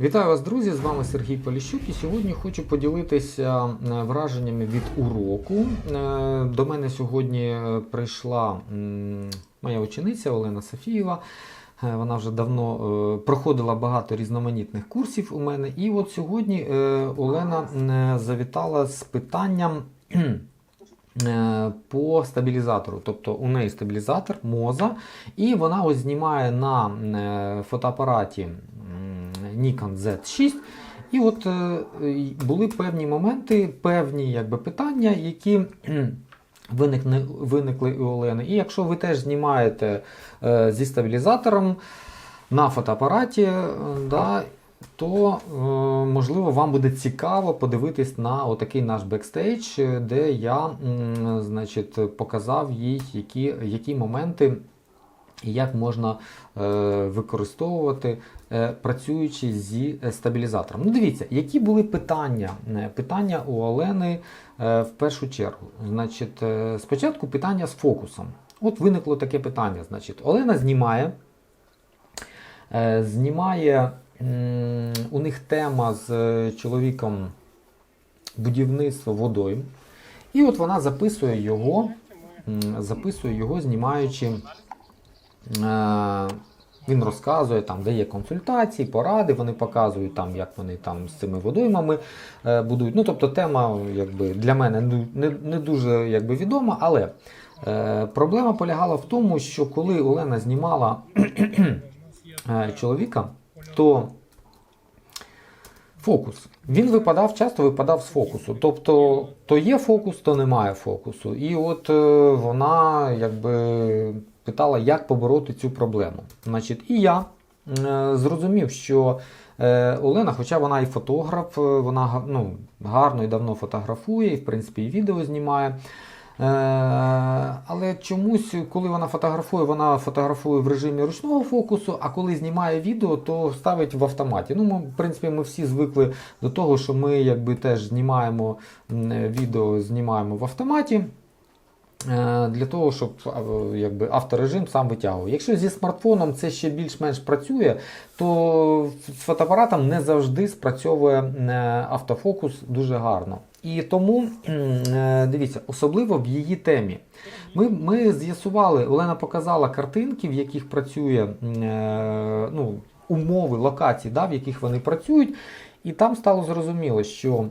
Вітаю вас, друзі! З вами Сергій Поліщук. І сьогодні хочу поділитися е, враженнями від уроку. Е, До мене сьогодні е, прийшла моя учениця Олена Софієва. Вона вже давно проходила багато різноманітних курсів у мене. І от сьогодні Олена завітала з питанням. По стабілізатору, тобто у неї стабілізатор моза, і вона ось знімає на фотоапараті Nikon Z6. І от е, були певні моменти, певні якби, питання, які кхм, виникне, виникли у Олени. І якщо ви теж знімаєте е, зі стабілізатором на фотоапараті, е, да, то можливо вам буде цікаво подивитись на отакий наш бекстейдж, де я значить, показав їй, які, які моменти і як можна е, використовувати, е, працюючи зі е, стабілізатором. Ну, дивіться, які були питання. Е, Питання у Олени е, в першу чергу. Значить, е, спочатку питання з фокусом. От виникло таке питання. Значить, Олена знімає. Е, Знімає м, у них тема з е, чоловіком будівництво водойм. І от вона записує його, записує його, знімаючи. Е, Він розказує, там, де консультації, поради, вони показують, там, як вони там з цими водоймами е, будують. Ну, тобто тема якби, для мене не, не дуже якби, відома, але е, проблема полягала в тому, що коли Олена знімала е, чоловіка, то фокус. Він випадав, часто випадав з фокусу. Тобто, то є фокус, то немає фокусу. І от е, вона якби питала, як побороти цю проблему. Значить, і я е, зрозумів, що е, Олена, хоча вона і фотограф, е, вона ну, гарно і давно фотографує, і в принципі і відео знімає. Але чомусь, коли вона фотографує, вона фотографує в режимі ручного фокусу, а коли знімає відео, то ставить в автоматі. Ну, ми, в принципі, ми всі звикли до того, що ми якби теж знімаємо відео, знімаємо в автоматі. Е, Для того, щоб якби, авторежим сам витягував. Якщо зі смартфоном це ще більш-менш працює, то з фотоапаратом не завжди спрацьовує е, автофокус дуже гарно. І тому е, дивіться, особливо в її темі. Ми, ми з'ясували, Олена показала картинки, в яких працює ну, умови, локації, да, в яких вони працюють, і там стало зрозуміло, що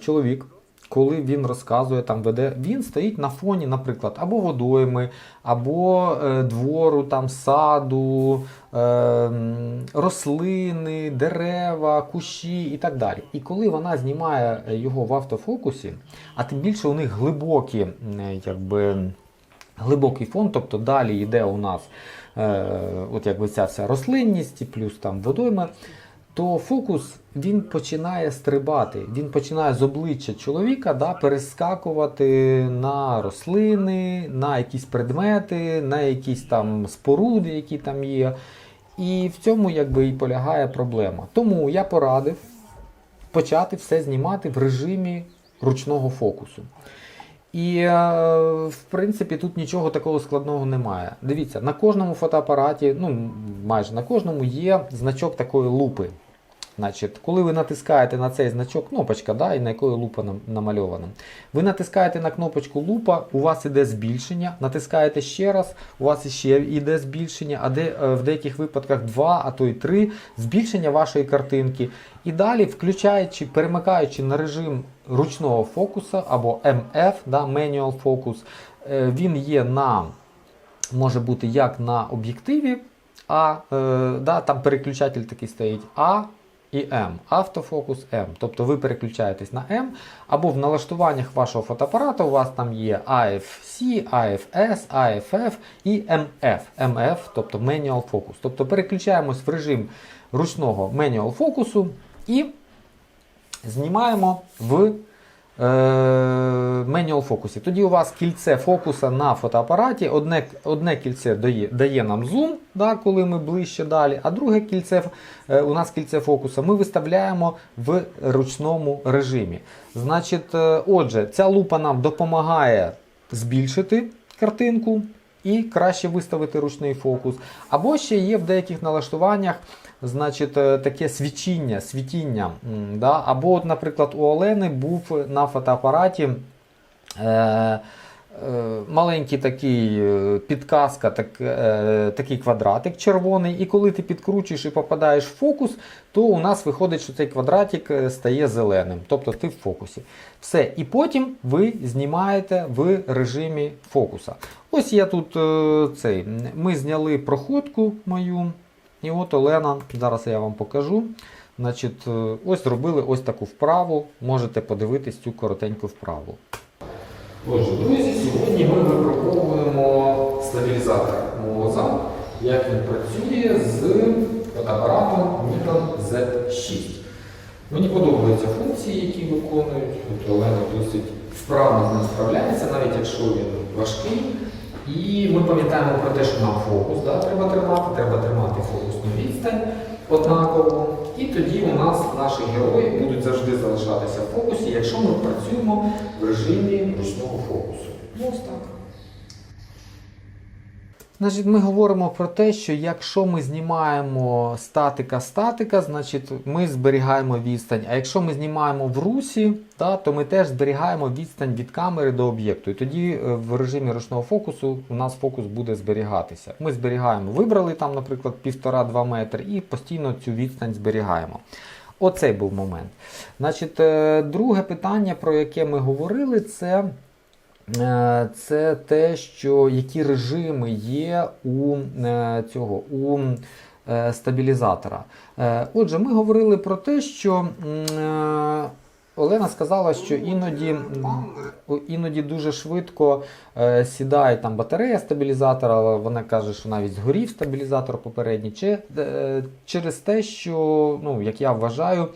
чоловік. Коли він розказує, там веде, він стоїть на фоні, наприклад, або водойми, або е, двору, там, саду, е, рослини, дерева, кущі і так далі. І коли вона знімає його в автофокусі, а тим більше у них глибокі, якби, глибокий фон, тобто далі йде у нас е, от якби ця вся рослинність, плюс там водойми, то фокус він починає стрибати. Він починає з обличчя чоловіка да, перескакувати на рослини, на якісь предмети, на якісь там споруди, які там є. І в цьому якби і полягає проблема. Тому я порадив почати все знімати в режимі ручного фокусу. І е, в принципі тут нічого такого складного немає. Дивіться, на кожному фотоапараті, ну майже на кожному є значок такої лупи. Значить, коли ви натискаєте на цей значок, кнопочка, да, і на якої лупа нам- намальована. Ви натискаєте на кнопочку лупа, у вас іде збільшення, натискаєте ще раз, у вас іще йде збільшення, а де, е, в деяких випадках два, а то й три збільшення вашої картинки. І далі, включаючи, перемикаючи на режим ручного фокуса або MF, да, Manual Focus, е, він є на може бути як на об'єктиві, а е, да, там переключатель такий стоїть А і М. Автофокус М. Тобто ви переключаєтесь на М, або в налаштуваннях вашого фотоапарата у вас там є AFC, AFS, AFF і MF. MF, тобто Manual Focus. Тобто переключаємось в режим ручного Manual фокусу і знімаємо в е, manual фокусі. Тоді у вас кільце фокуса на фотоапараті. Одне, одне кільце дає, дає нам зум, да, коли ми ближче далі, а друге кільце е, у нас кільце фокуса ми виставляємо в ручному режимі. Значить, е, отже, ця лупа нам допомагає збільшити картинку і краще виставити ручний фокус. Або ще є в деяких налаштуваннях значить, е, таке свічіння, світіння. Да? Або, от, наприклад, у Олени був на фотоапараті. Е, Маленький такий е, підказка, так, е, такий квадратик червоний, і коли ти підкручуєш і попадаєш в фокус, то у нас виходить, що цей квадратик е, стає зеленим, тобто ти в фокусі. Все, і потім ви знімаєте в режимі фокуса. Ось я тут е, цей. Ми зняли проходку мою, і от Олена, зараз я вам покажу. Значить, е, ось зробили ось таку вправу. Можете подивитись цю коротеньку вправу. Отже, друзі, сьогодні ми випробовуємо стабілізатор МОЗа, як він працює з фотоапаратом Nikon Z6. Мені подобаються функції, які виконують. Олена досить вправно з ним справляється, навіть якщо він важкий. І ми пам'ятаємо про те, що нам фокус да, треба тримати, треба тримати фокусну відстань однаково. І тоді у нас наші герої будуть завжди залишатися в фокусі, якщо ми працюємо в режимі ручного фокусу. Ну, ось так. Значить, ми говоримо про те, що якщо ми знімаємо статика-статика, значить ми зберігаємо відстань. А якщо ми знімаємо в русі, та, то ми теж зберігаємо відстань від камери до об'єкту. І тоді е, в режимі ручного фокусу у нас фокус буде зберігатися. Ми зберігаємо, вибрали там, наприклад, 1,5-2 метри і постійно цю відстань зберігаємо. Оцей був момент. Значить, е, друге питання, про яке ми говорили, це. Е, Це те, що які режими є у е, цього у е, стабілізатора. Отже, ми говорили про те, що Олена сказала, що іноді, іноді дуже швидко сідає там батарея стабілізатора. Вона каже, що навіть згорів стабілізатор попередній, через те, що, ну, як я вважаю,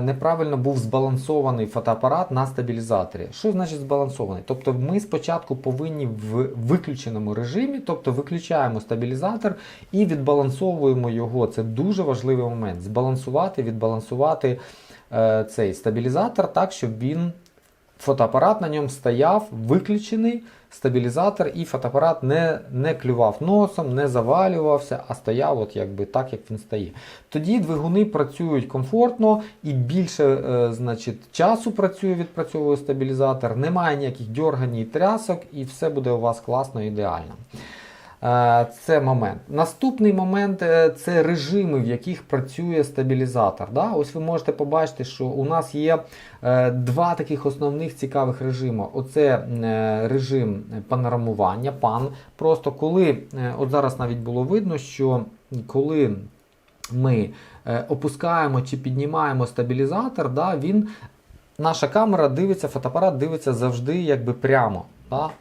неправильно був збалансований фотоапарат на стабілізаторі. Що значить збалансований? Тобто ми спочатку повинні в виключеному режимі, тобто виключаємо стабілізатор і відбалансовуємо його. Це дуже важливий момент. Збалансувати, відбалансувати е, цей стабілізатор так, щоб він. Фотоапарат на ньому стояв виключений стабілізатор, і фотоапарат не, не клював носом, не завалювався, а стояв от якби так, як він стає. Тоді двигуни працюють комфортно і більше е, значить, часу працює, відпрацьовує стабілізатор, немає ніяких дьорганів і трясок, і все буде у вас класно ідеально. Це момент. Наступний момент е, це режими, в яких працює стабілізатор. Да? Ось ви можете побачити, що у нас є е, два таких основних цікавих режими. Оце е, режим панорамування, пан. Просто коли, от зараз навіть було видно, що коли ми опускаємо чи піднімаємо стабілізатор, да, він, наша камера дивиться, фотоапарат дивиться завжди якби прямо.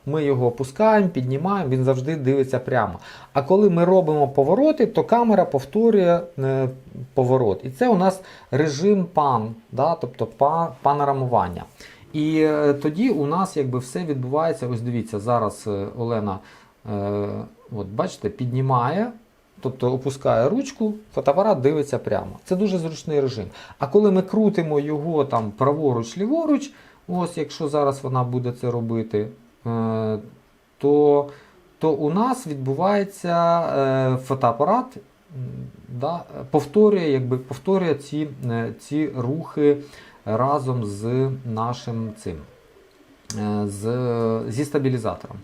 Ми його опускаємо, піднімаємо, він завжди дивиться прямо. А коли ми робимо повороти, то камера повторює е, поворот. І це у нас режим пан, да? тобто па, панорамування. І е, тоді у нас якби все відбувається. Ось дивіться, зараз е, Олена, от бачите, піднімає. Тобто опускає ручку, фотоапарат дивиться прямо. Це дуже зручний режим. А коли ми крутимо його там праворуч, ліворуч, ось якщо зараз вона буде це робити, то, то у нас відбувається е, фотоапарат, да, повторює, якби, повторює ці, е, ці рухи разом з нашим цим, е, з, зі стабілізатором.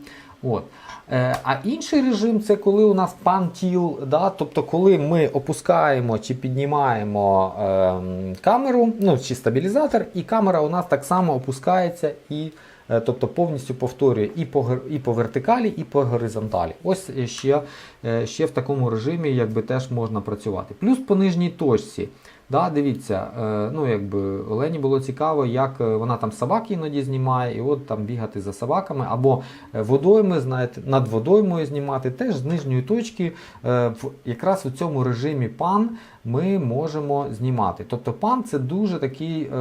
От. Е, А інший режим це коли у нас пан тіл, да? тобто коли ми опускаємо чи піднімаємо ем, камеру, ну чи стабілізатор, і камера у нас так само опускається і е, тобто повністю повторює і по, і по вертикалі, і по горизонталі. Ось е, ще, е, ще в такому режимі якби, теж можна працювати. Плюс по нижній точці. Да, дивіться, е, ну якби Олені було цікаво, як е, вона там собак іноді знімає, і от там бігати за собаками, або е, водойми, знаєте, над водоймою знімати, теж з нижньої точки, якраз у цьому режимі пан ми можемо знімати. Тобто пан це дуже такий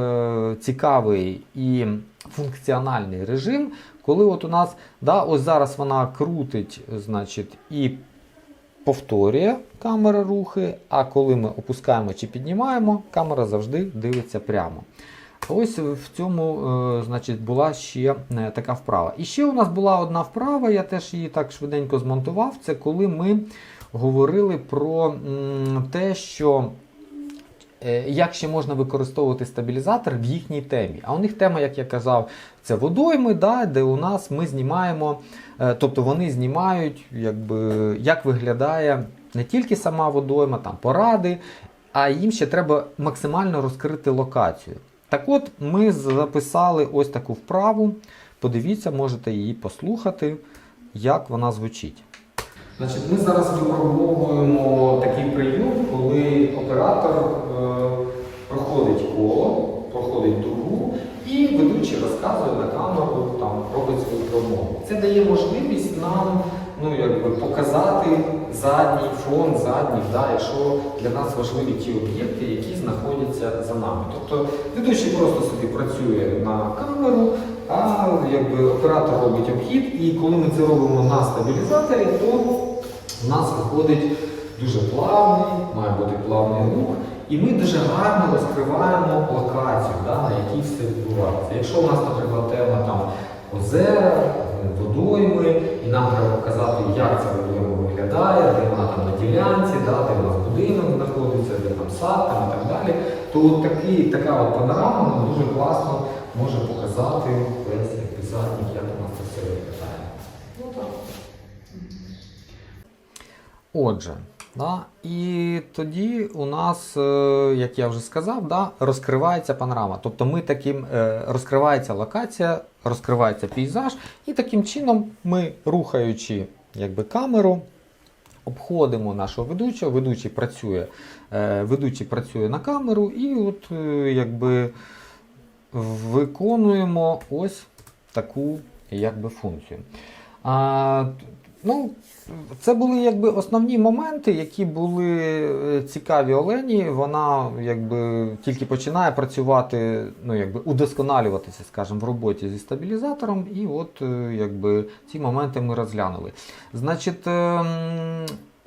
цікавий і функціональний режим, коли от у нас, да, ось зараз вона крутить, значить, і повторює камера рухи, а коли ми опускаємо чи піднімаємо, камера завжди дивиться прямо. Ось в цьому е, значить, була ще е, така вправа. І ще у нас була одна вправа, я теж її так швиденько змонтував. Це коли ми говорили про те, що як ще можна використовувати стабілізатор в їхній темі. А у них тема, як я казав, це водойми, да, де у нас ми знімаємо, е, тобто вони знімають, якби, як виглядає не тільки сама водойма, там поради, а їм ще треба максимально розкрити локацію. Так от, ми записали ось таку вправу. Подивіться, можете її послухати, як вона звучить. Значить, ми зараз випробовуємо такий прийом, коли оператор е, проходить коло, проходить дугу, і ведучий розказує на камеру, там робить свою промову. Це дає можливість нам ну, якби, показати задній фон, задній, да, якщо для нас важливі ті об'єкти, які знаходяться за нами. Тобто ведучий просто собі працює на камеру, а якби, оператор робить обхід, і коли ми це робимо на стабілізаторі, то у нас виходить дуже плавний, має бути плавний рух, і ми дуже гарно розкриваємо локацію, да, на якій все відбувається. Якщо у нас, наприклад, тема там озера, водойми, і нам треба показати, як ця водойма виглядає, де вона там на ділянці, да, де у нас будинок знаходиться, де там сад там, і так далі, то от такий, така от панорама нам дуже класно може показати весь як нас це все виглядає. Ну, так. Отже, да, і тоді у нас, е, як я вже сказав, да, розкривається панорама. Тобто ми таким е, розкривається локація, розкривається пейзаж, і таким чином ми, рухаючи якби, камеру, обходимо нашого ведучого, ведучий працює, е, ведучий працює на камеру, і от якби виконуємо ось таку якби, функцію. А, ну, це були якби основні моменти, які були е, цікаві Олені. Вона якби тільки починає працювати, ну якби удосконалюватися, скажімо, в роботі зі стабілізатором. І от е, якби ці моменти ми розглянули. Значить.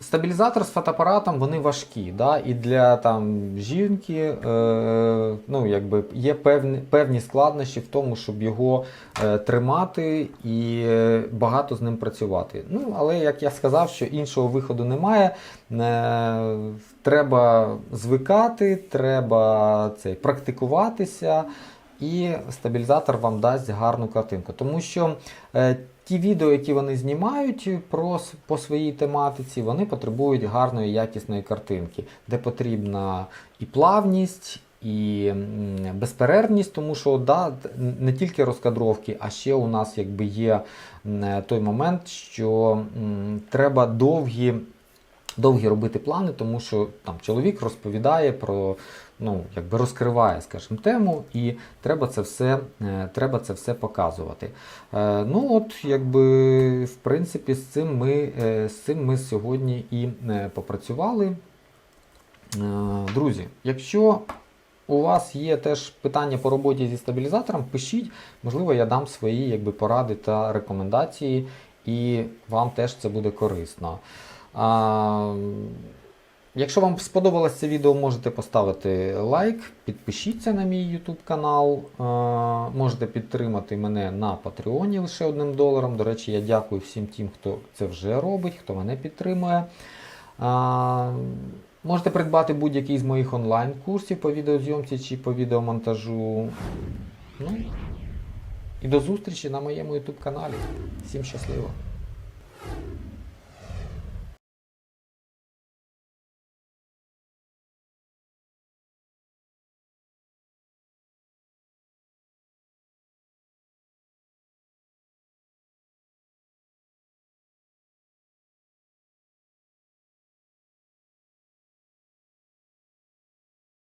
Стабілізатор з фотоапаратом вони важкі, да? і для там, жінки е, ну, якби, є певні, певні складнощі в тому, щоб його е, тримати і багато з ним працювати. Ну, але як я сказав, що іншого виходу немає. Е, треба звикати, треба це, практикуватися, і стабілізатор вам дасть гарну картинку. Тому що е, ті відео, які вони знімають про, по своїй тематиці, вони потребують гарної якісної картинки, де потрібна і плавність, і безперервність, тому що да, не тільки розкадровки, а ще у нас якби є той момент, що м, треба довгі. Довгі робити плани, тому що там чоловік розповідає про, ну, якби розкриває, скажімо, тему, і треба це все, е, треба це все показувати. Е, ну, от, якби, в принципі, з цим ми, е, з цим ми сьогодні і попрацювали. Друзі, якщо у вас є теж питання по роботі зі стабілізатором, пишіть, можливо, я дам свої якби, поради та рекомендації, і вам теж це буде корисно. Якщо вам сподобалось це відео, можете поставити лайк, підпишіться на мій YouTube канал. Е, Можете підтримати мене на Патреоні лише одним доларом. До речі, я дякую всім тим, хто це вже робить, хто мене підтримує. Можете придбати будь-який з моїх онлайн-курсів по відеозйомці чи по відеомонтажу. Ну, і до зустрічі на моєму YouTube каналі. Всім щасливо!